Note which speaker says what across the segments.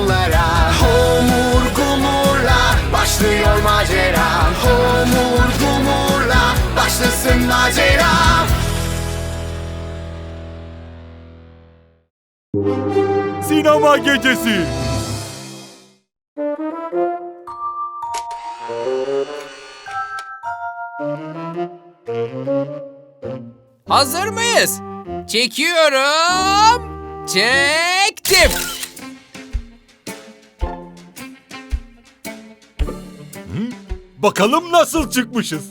Speaker 1: onlara Homur Gumur'la Başlıyor macera Homur Gumur'la Başlasın macera
Speaker 2: Sinema gecesi.
Speaker 3: Hazır mıyız? Çekiyorum. Çektim.
Speaker 2: Bakalım nasıl çıkmışız.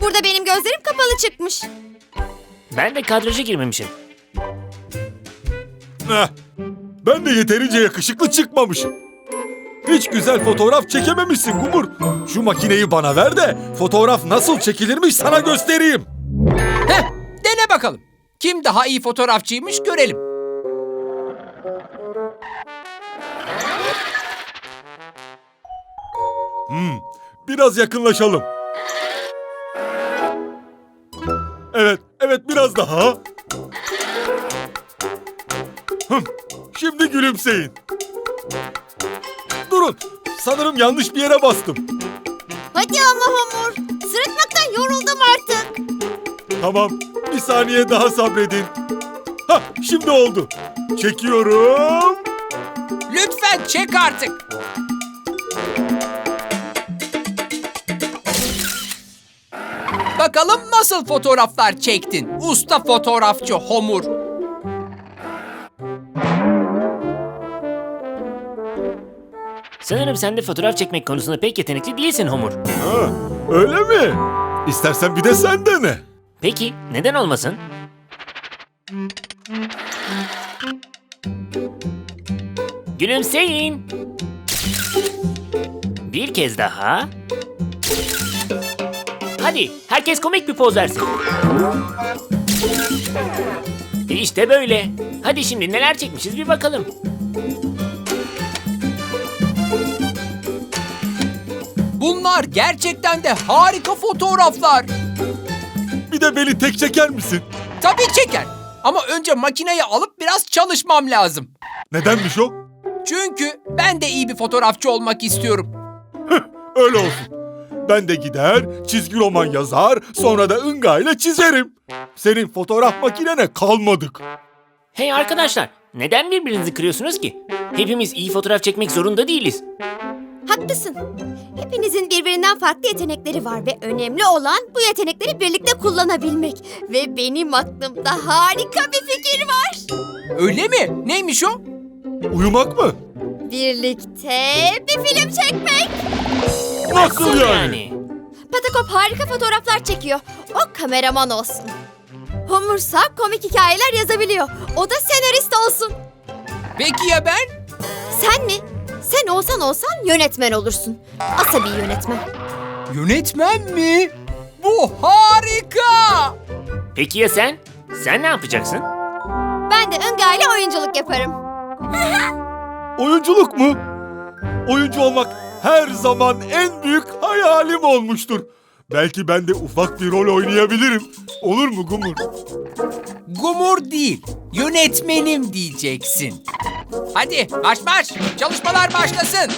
Speaker 4: Burada benim gözlerim kapalı çıkmış.
Speaker 5: Ben de kadraja girmemişim.
Speaker 2: Eh, ben de yeterince yakışıklı çıkmamışım. Hiç güzel fotoğraf çekememişsin Gumur. Şu makineyi bana ver de fotoğraf nasıl çekilirmiş sana göstereyim.
Speaker 3: Heh, dene bakalım. Kim daha iyi fotoğrafçıymış görelim.
Speaker 2: Biraz yakınlaşalım. Evet, evet biraz daha. Hım, şimdi gülümseyin. Durun, sanırım yanlış bir yere bastım.
Speaker 4: Hadi ama Homur. Sırıtmaktan yoruldum artık.
Speaker 2: Tamam, bir saniye daha sabredin. Ha, şimdi oldu. Çekiyorum.
Speaker 3: Lütfen çek artık. Bakalım nasıl fotoğraflar çektin usta fotoğrafçı Homur.
Speaker 5: Sanırım sen de fotoğraf çekmek konusunda pek yetenekli değilsin Homur.
Speaker 2: Ha, öyle mi? İstersen bir de sen dene.
Speaker 5: Peki neden olmasın? Gülümseyin. Bir kez daha. Hadi herkes komik bir poz versin. İşte böyle. Hadi şimdi neler çekmişiz bir bakalım.
Speaker 3: Bunlar gerçekten de harika fotoğraflar.
Speaker 2: Bir de beni tek çeker misin?
Speaker 3: Tabii çeker. Ama önce makineyi alıp biraz çalışmam lazım.
Speaker 2: Nedenmiş o?
Speaker 3: Çünkü ben de iyi bir fotoğrafçı olmak istiyorum.
Speaker 2: Öyle olsun. Ben de gider, çizgi roman yazar, sonra da ınga ile çizerim. Senin fotoğraf makinene kalmadık.
Speaker 5: Hey arkadaşlar, neden birbirinizi kırıyorsunuz ki? Hepimiz iyi fotoğraf çekmek zorunda değiliz.
Speaker 4: Haklısın. Hepinizin birbirinden farklı yetenekleri var ve önemli olan bu yetenekleri birlikte kullanabilmek. Ve benim aklımda harika bir fikir var.
Speaker 3: Öyle mi? Neymiş o?
Speaker 2: Uyumak mı?
Speaker 4: Birlikte bir film çekmek.
Speaker 2: Nasıl yani?
Speaker 4: Patakop harika fotoğraflar çekiyor. O kameraman olsun. Homursa komik hikayeler yazabiliyor. O da senarist olsun.
Speaker 3: Peki ya ben?
Speaker 4: Sen mi? Sen olsan olsan yönetmen olursun. Asabi yönetmen.
Speaker 3: Yönetmen mi? Bu harika!
Speaker 5: Peki ya sen? Sen ne yapacaksın?
Speaker 4: Ben de ile oyunculuk yaparım.
Speaker 2: Oyunculuk mu? Oyuncu olmak her zaman en büyük hayalim olmuştur. Belki ben de ufak bir rol oynayabilirim. Olur mu Gumur?
Speaker 3: Gumur değil, yönetmenim diyeceksin. Hadi marş marş, çalışmalar başlasın.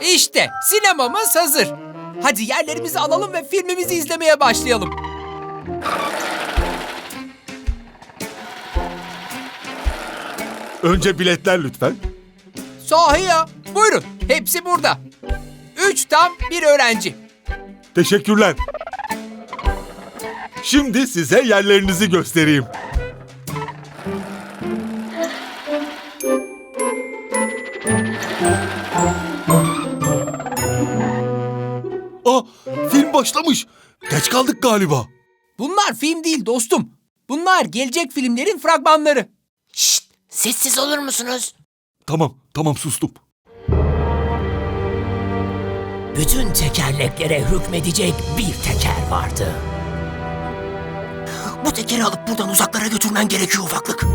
Speaker 3: İşte sinemamız hazır. Hadi yerlerimizi alalım ve filmimizi izlemeye başlayalım.
Speaker 2: Önce biletler lütfen.
Speaker 3: Sahi ya. Buyurun. Hepsi burada. Üç tam bir öğrenci.
Speaker 2: Teşekkürler. Şimdi size yerlerinizi göstereyim. Kaldık galiba.
Speaker 3: Bunlar film değil dostum. Bunlar gelecek filmlerin fragmanları.
Speaker 5: Şşt, sessiz olur musunuz?
Speaker 2: Tamam, tamam sustum.
Speaker 6: Bütün tekerleklere hükmedecek bir teker vardı. Bu tekeri alıp buradan uzaklara götürmen gerekiyor ufaklık.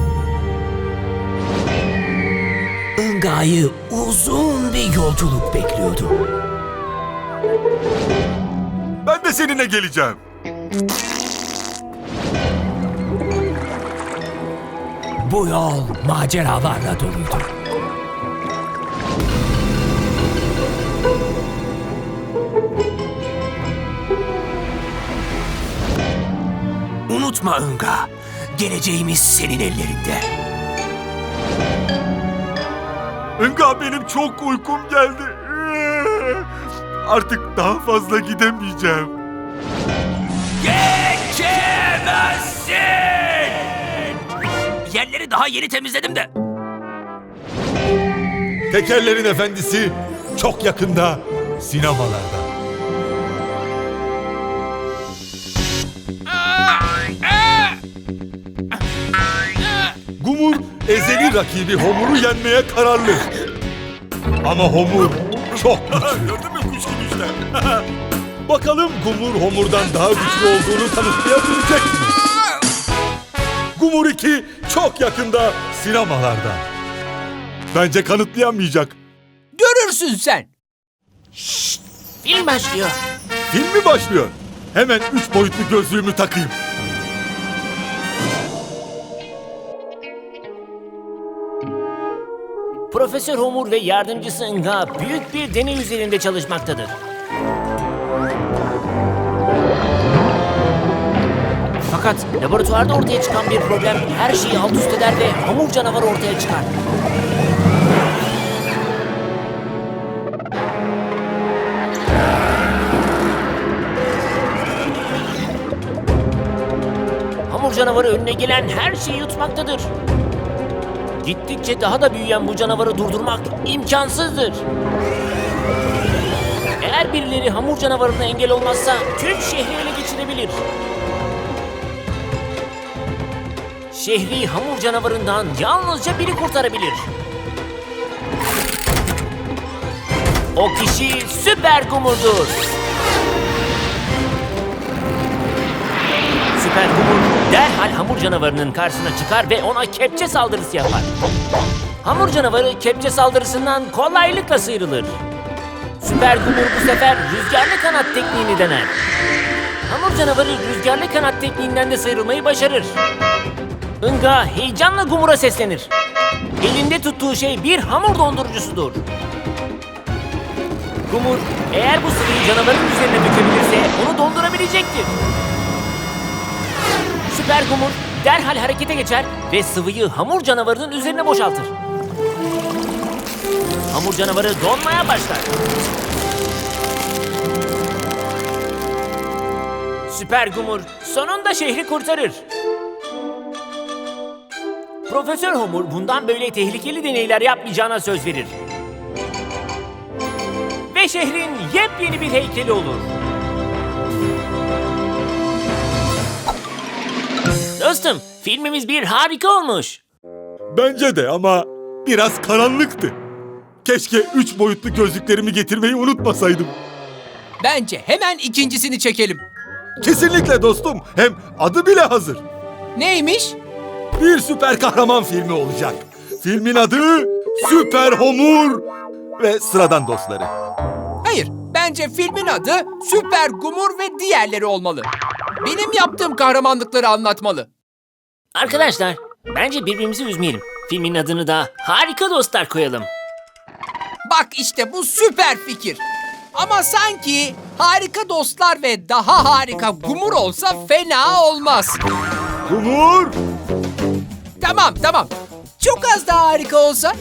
Speaker 6: Inga'yı uzun bir yolculuk bekliyordu.
Speaker 2: De seninle geleceğim.
Speaker 6: Bu yol maceralarla doluydu. Unutma Inga, geleceğimiz senin ellerinde.
Speaker 2: Enga benim çok uykum geldi. Artık daha fazla gidemeyeceğim.
Speaker 6: Daha yeni temizledim de.
Speaker 2: Tekerlerin Efendisi çok yakında sinemalarda. Gumur ezeli rakibi Homur'u yenmeye kararlı. Ama Homur çok güçlü. Gördün mü kuş gibi işte. Bakalım Gumur Homur'dan daha güçlü olduğunu kanıtlayabilecek mi? Gumur 2 çok yakında sinemalarda. Bence kanıtlayamayacak.
Speaker 3: Görürsün sen.
Speaker 5: Film başlıyor.
Speaker 2: Film mi başlıyor? Hemen üç boyutlu gözlüğümü takayım.
Speaker 5: Profesör Homur ve yardımcısı Nga büyük bir deney üzerinde çalışmaktadır. Fakat laboratuvarda ortaya çıkan bir problem her şeyi alt üst eder ve hamur canavarı ortaya çıkar. Hamur canavarı önüne gelen her şeyi yutmaktadır. Gittikçe daha da büyüyen bu canavarı durdurmak imkansızdır. Eğer birileri hamur canavarına engel olmazsa tüm şehri ele geçirebilir. Şehri hamur canavarından yalnızca biri kurtarabilir. O kişi Süper Gumur'dur. Süper Gumur derhal hamur canavarının karşısına çıkar ve ona kepçe saldırısı yapar. Hamur canavarı kepçe saldırısından kolaylıkla sıyrılır. Süper Gumur bu sefer rüzgarlı kanat tekniğini dener. Hamur canavarı rüzgarlı kanat tekniğinden de sıyrılmayı başarır. Inga heyecanla Gumur'a seslenir. Elinde tuttuğu şey bir hamur dondurucusudur. Gumur eğer bu sıvıyı canavarın üzerine dökebilirse onu dondurabilecektir. Süper Gumur derhal harekete geçer ve sıvıyı hamur canavarının üzerine boşaltır. Hamur canavarı donmaya başlar. Süper Gumur sonunda şehri kurtarır. Profesör Homur bundan böyle tehlikeli deneyler yapmayacağına söz verir. Ve şehrin yepyeni bir heykeli olur. Dostum, filmimiz bir harika olmuş.
Speaker 2: Bence de ama biraz karanlıktı. Keşke üç boyutlu gözlüklerimi getirmeyi unutmasaydım.
Speaker 3: Bence hemen ikincisini çekelim.
Speaker 2: Kesinlikle dostum. Hem adı bile hazır.
Speaker 3: Neymiş?
Speaker 2: Bir süper kahraman filmi olacak. Filmin adı Süper Homur ve sıradan dostları.
Speaker 3: Hayır, bence filmin adı Süper Gumur ve diğerleri olmalı. Benim yaptığım kahramanlıkları anlatmalı.
Speaker 5: Arkadaşlar, bence birbirimizi üzmeyelim. Filmin adını da Harika Dostlar koyalım.
Speaker 3: Bak işte bu süper fikir. Ama sanki harika dostlar ve daha harika Gumur olsa fena olmaz.
Speaker 2: Gumur!
Speaker 3: Tamam tamam. Çok az daha harika olsa.